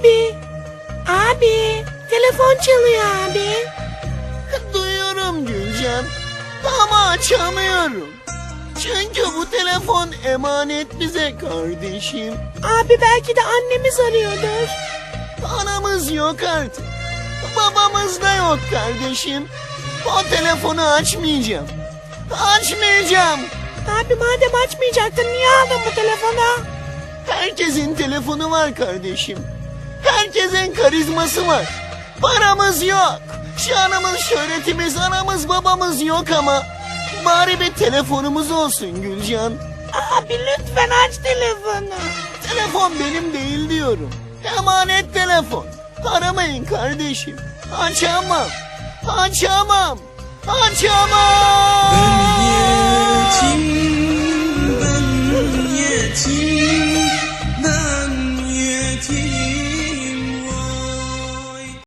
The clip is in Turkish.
Abi. Abi. Telefon çalıyor abi. Duyuyorum Gülcan. Ama açamıyorum. Çünkü bu telefon emanet bize kardeşim. Abi belki de annemiz arıyordur. Anamız yok artık. Babamız da yok kardeşim. O telefonu açmayacağım. Açmayacağım. Abi madem açmayacaktın niye aldın bu telefonu? Herkesin telefonu var kardeşim. Herkesin karizması var. Paramız yok. Şanımız, şöhretimiz, anamız, babamız yok ama bari bir telefonumuz olsun Gülcan. Abi lütfen aç telefonu. Telefon benim değil diyorum. Emanet telefon. Aramayın kardeşim. Açamam. Açamam. Açamam. Ben yetim, ben yetim